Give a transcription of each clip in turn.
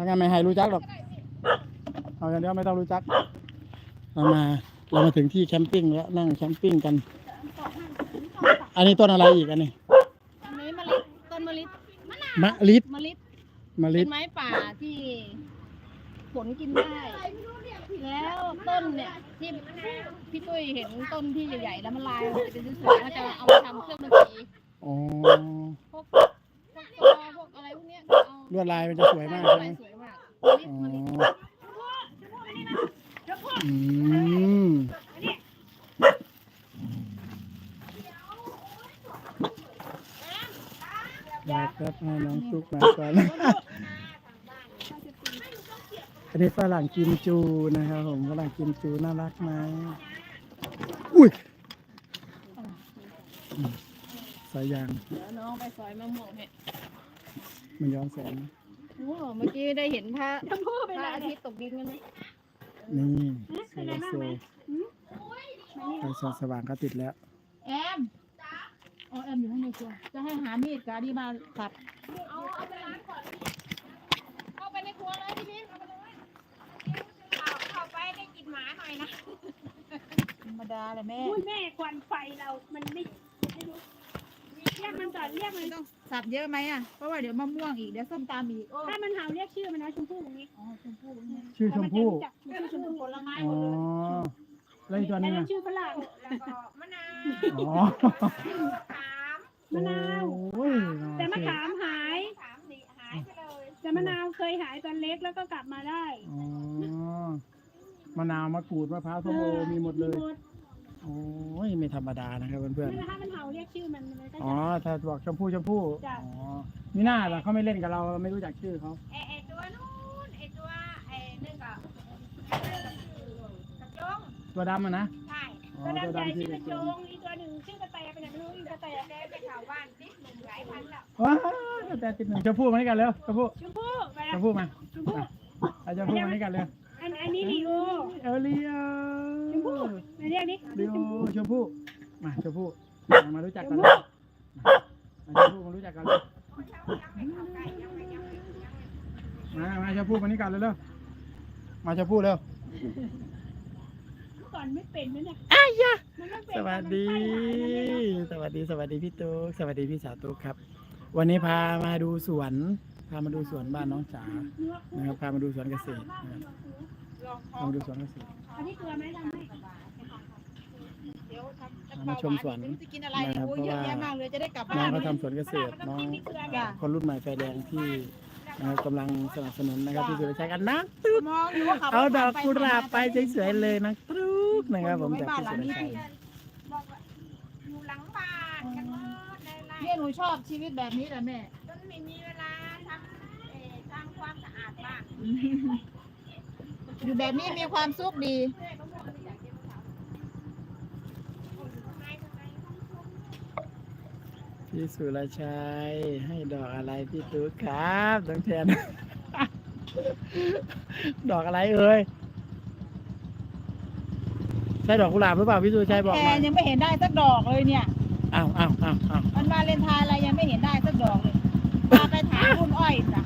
ถ้างั้นไม่ให้รู้จักหรอกเอาอย่างเดียวไม่ต้องรู้จักเรามาเรามาถึงที่แคมปิ้งแล้วนั่งแคมปิ้งกัน อันนี้ต้นอะไรอีกอันนี้อันนี้มะลิต้นมะลิมะลิดมะลิมะเป็ลิดนไม้ป่าที่ผลกินได้ แล้วต้นเนี่ยที่พี่ตุ้ยเห็นต้นที่ใหญ่ๆแล้วมันลายมันจะเป็นสวยๆก็จะเอามาทำเครื่องดนตรีอ๋อพวกพวกกลองพวกอะไรพวกเนี้ยเอาลวดลายมันจะสวยมากใช่ไหม สวยมากมะลิอ๋อมะลิอืมอยากรับให้น้องตุ๊กมาก่อน อันนี้ฝรั่งกิมจูนะครับผมฝรั่งกิมจูน่ารักไหมอุ้ยอืมสายยาง เดี๋ยวน้องไปซอยมะม่วงให้มันย้อนแสง โอ้เมื่อกี้ได้เห็นพระพระอาทิตย์ตกดินกันไหมนี่โซลาร์เซลล์ไฟส่องสว่างก็ติดแล้ว แอมอ๋อแอมอยู่ข้างในครัว จะให้หามีดกาดีมาตัดเอาเอาไปล้างก่อนเข้าไปในครัวเลยพี่มิ้นเอาไปเลยเข้าไปได้กินหมาหน่อยนะธรรมดาเลยแม่ อุ้ยแม่ควันไฟเรา มันไม่ไม่รู้ เรียกมันก่อนเรียกมันต้องสับเยอะไหมอะ เพราะว่าเดี๋ยวมะม่วงอีก เดี๋ยวส้มตำอีก โอ้ถ้ามันเห่าเรียกชื่อมันนะชมพู่ตรงนี้อ๋อชมพู่เนี่ยชื่อชมพู่จักชื่อชมพู่ผลไม้อ๋อแล้วอีกตัวหนึงแล้วอะชื่อฝรั่งแล้วก็มะนาวอ๋อสามมะนาว โอ้ยแต่มะขามหายสามสี่หายไปเลยแต่มะนาวเคยหายตอนเล็กแล้วก็กลับมาได้อ๋อมะนาวมะกรูดมะพร้าวส้มโอมีหมดเลย หมด โอ้ยไม่ธรรมดานะครับเพื่อนนั่นแหละถ้ามันเห่าเรียกชื่อมันมันก็ๆ อ๋อ จะถ้าบอกชมพู่ชมพู่จ้ะอ๋อมีหน้าล่ะเขาไม่เล่นกับเราเราไม่รู้จักชื่อเขาไอไอตัวนู้นไอตัวไอนี่ก็กระจงตัวดำอะนะ ใช่อ๋อตัวตัวดำใหญ่ดำที่ชื่อกเป็ระนโจตัวงอีกตัวหนึ่งชื่อกระแตไปไหนไม่รู้อีกกระแตแกไปข่าวบ้านติดหนึ่งหลายพันแล้วว้าวแต่ติดหนึ่งชมพู่มาด้วยกันเร็วชมพู่ชมพู่ไปชละมพู่มาชมพู่เอาชมพู่มาด้วยกันเลยอันอันนี้ลีโอเออเลียช มาเรียกนี่เลียวชมพู่มาชมพู่มามารู้จักกันเลยมาชมพู่มารู้จักกันเลยมามาชมพู่มานี่กันเลยเร็วมาชมพู่เร็วก่อนไม่เป็นนะเนี่ยอ้ายะไม่เป็นสวัสดี สวัสดีสวัสดีพี่ตุ๊กสวัสดีพี่สาวตุ๊กครับ วันนี้พามาดูสวน พามาดูสวนบ้านน้องจ๋านะครับพามาดูสวนเกษตรนะครับ พามาดูสวนเกษตรอันนี้เกลือไหมดำไหมเดี๋ยวทำเอามาชมสวนไม่รู้จะกินอะไรเนี่ยนะครับโอ้ยเยอะเพราะว่าแยะมากเลยจะได้กลับน้บ้าองนเขาทำสวนเกษตรน้องจ้ะคนรุ่นใหม่ไฟแดงที่นะครับกำลังสนับสนุนนะครับที่สุรชัยกันนะมองอยู่ว่าขับเอาดอกผ่นกุหลาบไปผ่นมสวยๆเลยนะตรุกนะครับผมจากพี่สุรชัยบอกว่าอยู่หลังบ้านกันหมดเลยไล่เนี่ยหนูชอบชีวิตแบบนี้แหละแม่ จนไม่มีเวลาทำเอ่อทำความสะอาดบ้าน อยู่แบบนี้มีความสุขดี พี่สุรชัยให้ดอกอะไรพี่ตุ๊กครับต้องแทน ดอกอะไรเอ่ยใช่ดอกกุหลาบหรือเปล่าพี่สุรชัยบอกแอมาร์ยังไม่เห็นได้สักดอกเลยเนี่ย อ้าวอ้าวอ้าวอ้าว มันมาเลนไทายอะไรยังไม่เห็นได้สักดอกเลยพาไปถามคุณอ้อยจ้ะ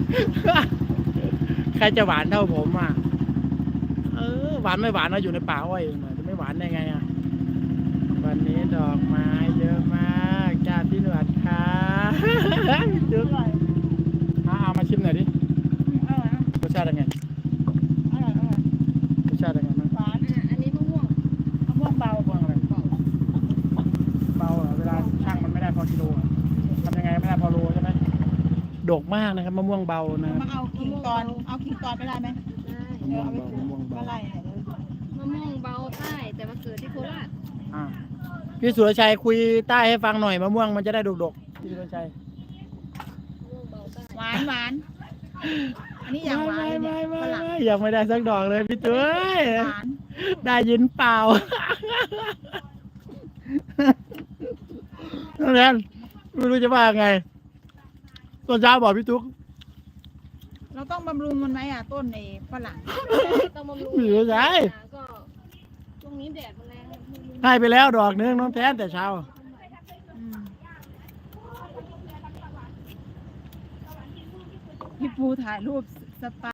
ใครจะหวานเท่าผมอะเออ หวานไม่หวานเราอยู่ในป่าอ้อยหน่อยจะไม่หวานได้ไงอะวันนี้ดอกไม้เยอะมากจ้าพี่หนวดค่ะพี่ตุ๊กเอาเอามาชิมหน่อยดิอร่อยนะรสชาติเป็นไงอร่อยอร่อยรสชาติเป็นไงบ้างหวานอันนี้มะม่วงมะม่วงเบาบ้างอะไรเบาเหรอเวลาช่างมันไม่ได้พอกิโลอะทำยังไงไม่ได้พอโลใช่ไหมดกมากนะครับมะม่วงเบานะครับมาเอากิ่งตอนเอากิ่งตอนไปได้ไหมมะม่วงเบามะม่วงก็เบาะม่วงเบาใต้แต่ว่าเกิดที่โคราชอ่าพี่สุรชัยคุยใต้ให้ฟังหน่อยมะม่วงมันจะได้ดกๆพี่สุรชัยมะม่วงเบาใต้หวานหวานอันนี้อย่างหวานเลยเนี่ยไม่ฝไม่รั่งไม่ยังไม่ได้สักดอกเลยพี่ตุ้ยหวานได้ยินเปล่านั่นแหละไม่รู้จะว่าไงตอนเช้าบอกพี่ตุ๊ก เราต้องบำรุงมันไหมอะต้นในฝรั่งต้องบำรุงไม่รู้ใช่ก็ช่วงนี้แดดมันแรงบำรุงให้ไปแล้วดอกนึงน้องแทนแต่เช้า อืมพี่ปูถ่ายรูปสปา